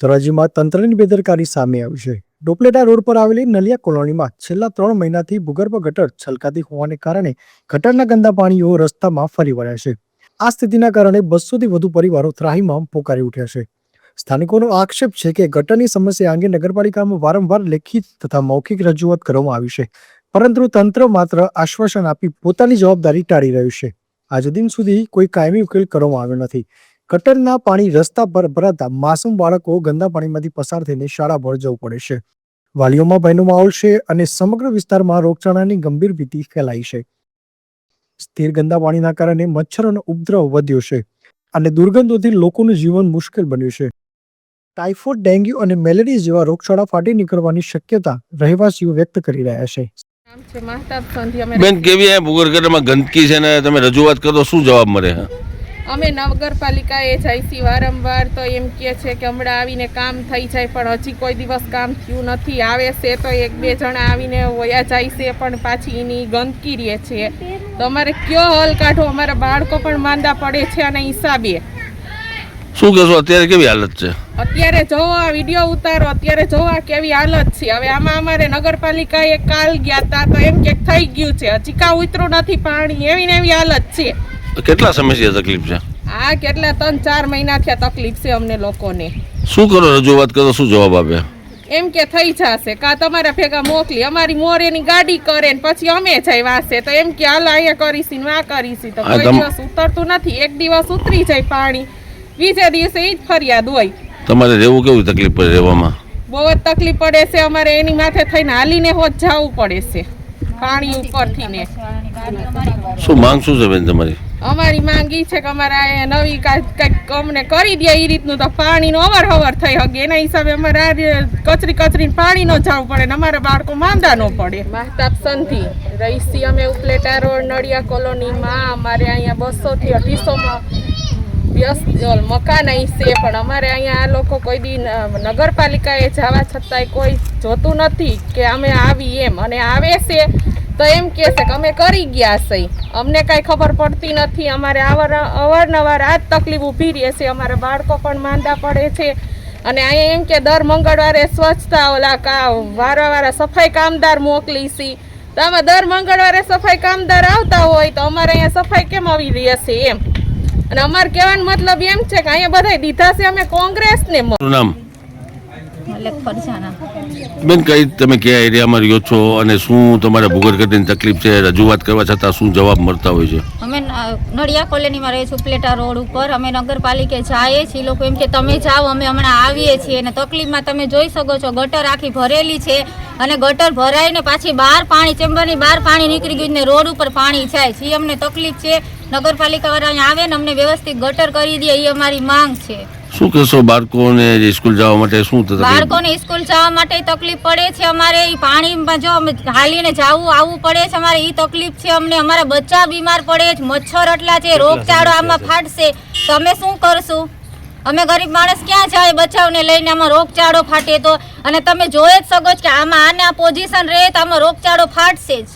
ધોરાજીમાં તંત્રની બેદરકારી સામે આવી છે. ડોપલેટા રોડ પર આવેલી નલિયા કોલોનીમાં છેલ્લા ત્રણ મહિનાથી ભૂગર્ભ ગટર છલકાતી હોવાને કારણે ગટરના ગંદા પાણીઓ રસ્તામાં ફરી વળ્યા છે. આ સ્થિતિના કારણે બસોથી વધુ પરિવારો ત્રાહીમામ પોકારી ઉઠ્યા છે. સ્થાનિકોનો આક્ષેપ છે કે ગટરની સમસ્યા અંગે નગરપાલિકામાં વારંવાર લેખિત તથા મૌખિક રજૂઆત કરવામાં આવી છે. પરંતુ તંત્ર માત્ર આશ્વાસન આપી પોતાની જવાબદારી ટાળી રહ્યું છે. આજ દિન સુધી કોઈ કાયમી ઉકેલ કરવામાં આવ્યો નથી. ગટરના પાણી રસ્તા પર ભરાતા માસૂમ બાળકો ગંદા પાણીમાંથી પસાર થઈને શાળા પર જવું પડે છે. વાલીઓમાં ભયનો માહોલ છે અને સમગ્ર વિસ્તારમાં રોગચાળાની ગંભીર ભીતિ ફેલાઈ છે. સ્થિર ગંદા પાણીના કારણે મચ્છરોનો ઉપદ્રવ વધ્યો છે અને દુર્ગંધોથી લોકોનું જીવન મુશ્કેલ બન્યું છે. ટાઇફોઇડ ડેન્ગ્યુ અને મેલેરિયા જેવા રોગચાળા ફાટી નીકળવાની શક્યતા રહેવાસીઓ વ્યક્ત કરી રહ્યા છે. બેન કેવી આ ભૂગર્ભમાં ગંદકી છે ને તમે રજૂઆત કરો શું જવાબ મળે? અમે નગરપાલિકાએ જાય છીએ વારંવાર તો એમ કહે છે કે હમણાં આવીને કામ થઈ જાય પણ હજી કોઈ દિવસ કામ થયું નથી. આવે છે તો એક બે જણા આવીને વયા જાય છે પણ પાછી એની ગંદકી રહે છે. તો અમારે કયો હલ કાઢો અમારા બાળકો પણ માંદા પડે છે અને હિસાબે. શું કહેશો? અત્યારે કેવી હાલત છે? અત્યારે જોવો આ વીડિયો ઉતારો અત્યારે જોવો આ કેવી હાલત છે. હવે આમાં અમારે નગરપાલિકાએ કાલ ગયા હતા તો એમ કે થઈ ગયું છે. હજી કાં ઉતરું નથી પાણી એવી ને એવી હાલત છે. કેટલા સમયથી તકલીફ છે? આ કેટલા ત્રણ ચાર મહિના થયા તકલીફ છે અમને લોકોને. શું કરો રજૂઆત કરો શું જવાબ આપે? એમ કે થઈ જશે કા તમારા ભેગા મોકલી અમારી મોર એની ગાડી કરે ને પછી અમે જાય વાસે તો એમ કે હાલ અહીંયા કરીશી ને આ કરીશી. તો કોઈ દિવસ ઉતરતું નથી એક દિવસ ઉતરી જાય પાણી. બીજે દિવસે એ જ ફરિયાદ હોય. તમારે રહેવું કેવું તકલીફ પડે રહેવામાં? બહુ જ તકલીફ પડે છે અમારે એની માથે થઈને હાલીને હોત જવું પડે છે પાણી ઉપરથી ને. શું માંગ શું છે બેન તમારી? અમારી માંગ ઈ છે કે અમારે નવી કાંઈક અમને કરી દે એ રીતનું તો પાણીનો અવર હવર થઈ શકે એના હિસાબે અમારે આ કચરી કચરીને પાણી ન જવું પડે ને અમારા બાળકો માંદા ન પડે. મહતાબ સંધિ. રહીશી અમે ઉપલેટા રોડ નડિયા કોલોનીમાં અમારે અહીંયા બસોથી અઢીસોમાં વ્યસ્ત મકાન અહીં છે, પણ અમારે અહીંયા આ લોકો કોઈ દી નગરપાલિકાએ જવા છતાંય કોઈ જોતું નથી કે અમે આવી એમ. અને આવે છે તો એમ કહે છે કે અમે કરી ગયા છે. અમને કાંઈ ખબર પડતી નથી. અમારે અવાર અવારનવાર આ જ તકલીફ ઊભી રહે છે. અમારા બાળકો પણ માંદા પડે છે. અને અહીંયા એમ કે દર મંગળવારે સ્વચ્છતા ઓલા કા વારંવાર સફાઈ કામદાર મોકલી છે. તો આમાં દર મંગળવારે સફાઈ કામદાર આવતા હોય તો અમારે અહીંયા સફાઈ કેમ આવી રહી છે એમ? અને અમારે કહેવાનો મતલબ એમ છે કે અહીંયા બધા દીધા છે. અમે કોંગ્રેસને. નામ ફરસાના બેન કઈ તમે કયા એરિયામાં રહ્યો છો અને શું તમારે ભૂગર્ભ તકલીફ છે? રજૂઆત કરવા છતાં શું જવાબ મળતા હોય છે? અમે નડિયા કોલોનીમાં રહીએ છું પ્લેટા રોડ ઉપર. અમે નગરપાલિકે જઈએ છીએ લોકો એમ કે તમે જાઓ અમે હમણાં આવીએ છીએ. અને તકલીફમાં તમે જોઈ શકો છો ગટર આખી ભરેલી છે અને ગટર ભરાઈને પાછી બહાર પાણી ચેમ્બરની બહાર પાણી નીકળી ગયું ને રોડ ઉપર પાણી જાય છે. અમને તકલીફ છે. નગરપાલિકા વાળા આવે ને અમને વ્યવસ્થિત ગટર કરી દે એ અમારી માંગ છે. શું કહેશો બાળકોને જે સ્કૂલ જવા માટે શું તકલીફ? બાળકોને સ્કૂલ જવા માટે તકલીફ પડે છે અમારે એ પાણીમાં જો અમે હાલીને જવું આવવું પડે છે અમારે એ તકલીફ છે અમને. અમારા બચ્ચા બીમાર પડે છે મચ્છર એટલા છે રોગચાળો આમાં ફાટશે. તો અમે શું કરશું? અમે ગરીબ માણસ ક્યાં જાય બચાવને લઈને? આમાં રોગચાળો ફાટે તો. અને તમે જોઈ જ શકો છો કે આમાં આને આ પોઝિશન રહે તો આમાં રોગચાળો ફાટશે જ.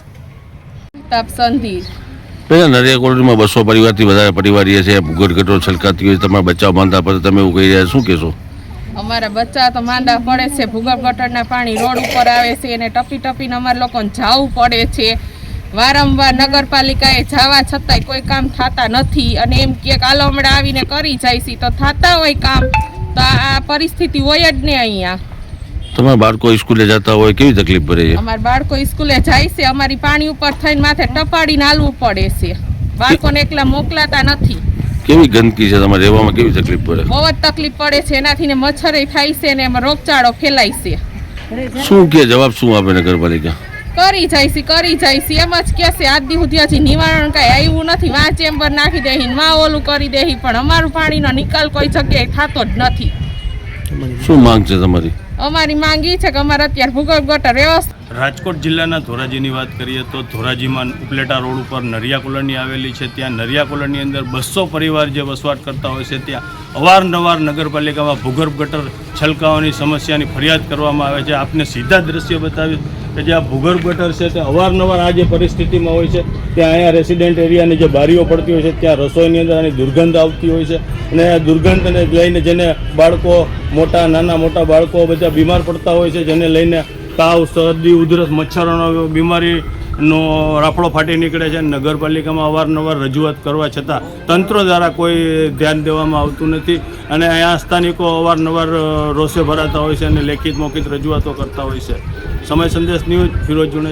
સંધિ. પેલા નરિયા કોલોનીમાં બસો પરિવારથી વધારે પરિવાર છે ગટરો છલકાતી હોય તમારા બચ્ચા માંદા પડે તમે એવું કહી રહ્યા શું કહેશો? અમારા બચ્ચા તો માંદા પડે છે ભૂગર્ભ ગટરના પાણી રોડ ઉપર આવે છે અને ટપી ટપીને અમારા લોકોને જવું પડે છે. વારંવાર નગરપાલિકાએ જવા છતાંય કોઈ કામ થતા નથી અને એમ કે કાલો હમણાં આવીને કરી જાય છે, તો થતા હોય કામ, તો આ પરિસ્થિતિ હોય જ ને અહીંયા. તમારા બાળકો સ્કૂલે જતા હોય કેવી તકલીફ પડે છે? અમારા બાળકો સ્કૂલે જાય છે અમારી પાણી ઉપર થઈને માથે ટપાડીને હાલવું પડે છે. બાળકોને એકલા મોકલાતા નથી. કેવી ગંદકી છે તમારે રહેવામાં કેવી તકલીફ પડે? બહુ જ તકલીફ પડે છે એનાથી ને મચ્છરે થાય છે ને એમાં રોગચાળો ફેલાય છે. શું કે જવાબ શું આપે નગરપાલિકા? કરી જાય છે કરી જાય છે એમ જ કે છે આજ દી સુધી હજી નિવારણ કાંઈ આવ્યું નથી વાં ચેમ્બર નાખી દેહી ને વાં ઓલું કરી દેહી પણ અમારું પાણીનો નિકાલ કોઈ જગ્યાએ થતો જ નથી. શું માંગ છે તમારી? અમારી માંગ ઈ છે કે અમારે અત્યારે ભૂગર્ભ ગટર વ્યવસ્થા રાજકોટ જિલ્લાના ધોરાજીની વાત કરીએ તો ધોરાજીમાં ઉપલેટા રોડ ઉપર નરિયા કોલોની આવેલી છે. ત્યાં નરિયા કોલોની અંદર બસો પરિવાર જે વસવાટ કરતા હોય છે. ત્યાં અવારનવાર નગરપાલિકામાં ભૂગર્ભ ગટર છલકાવાની સમસ્યાની ફરિયાદ કરવામાં આવે છે. આપને સીધા દ્રશ્ય બતાવી કે જે આ ભૂગર્ભ ગટર છે તે અવારનવાર આ જે પરિસ્થિતિમાં હોય છે, ત્યાં અહીંયા રેસિડેન્ટ એરિયાની જે બારીઓ પડતી હોય છે, ત્યાં રસોઈની અંદર આની દુર્ગંધ આવતી હોય છે. અને આ દુર્ગંધને લઈને જેને બાળકો, મોટા, નાના, મોટા બાળકો બધા બીમાર પડતા હોય છે, જેને લઈને તાવ, શરદી, ઉધરસ, મચ્છરોનો બીમારીનો રાફડો ફાટી નીકળે છે. નગરપાલિકામાં અવારનવાર રજૂઆત કરવા છતાં તંત્ર દ્વારા કોઈ ધ્યાન દેવામાં આવતું નથી. અને અહીંયા સ્થાનિકો અવારનવાર રોષે ભરાતા હોય છે અને લેખિત મોખિત રજૂઆતો કરતા હોય છે. સમય સંદેશ ન્યૂઝ ફિરોજ જુનેજા